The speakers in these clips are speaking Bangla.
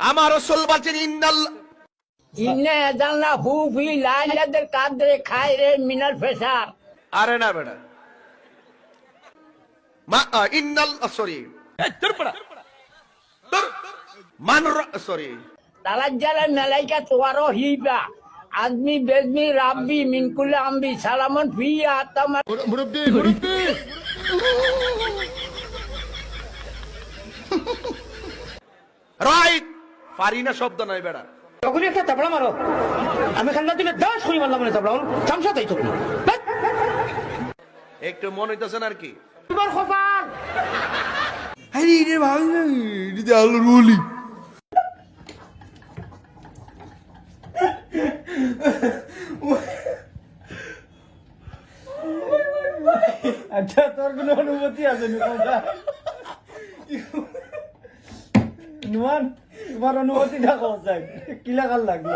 আমার রসুল বলছেন ইন্নাল ইন্নে এদালনা হু ফি লাইলাদের কাদরে খায় রে মিনাল ফেসার। আরে না বেটা। মা আ, ইন্নাল সরি। মান সরি। তালাজ্জালা মেলাইকা তোয়ারো হিবা। আদমি বেদমি রাব্বি মিনকুলে আম্বি। সালামন ফি আতামা পারি না শব্দ নাই বেড়া। তখনই একটা চাপড়া মারো। আমি খান্না দিলে দশ করি মারলাম মানে চাপড়া চামচা তাই তুমি একটু মনে হইতেছে না আর কি? তোমার কপাল। আরে ভালো না এটা আচ্ছা তোর কোনো অনুমতি আছে নুমান তোমার অনুমতি থাকা চাই কি লাগার লাগল?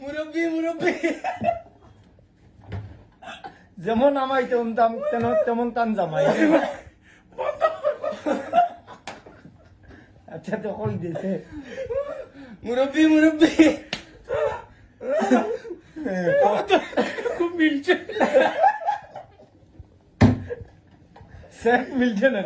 মুরব্বী মুরব্বী। যেমন আমাই তেমন তাম তেমন তেমন টান জামাই। আচ্ছা তো কই দিছে মুরব্বী। মুরব্বী খুব মিলছে। স্যার মিলছে না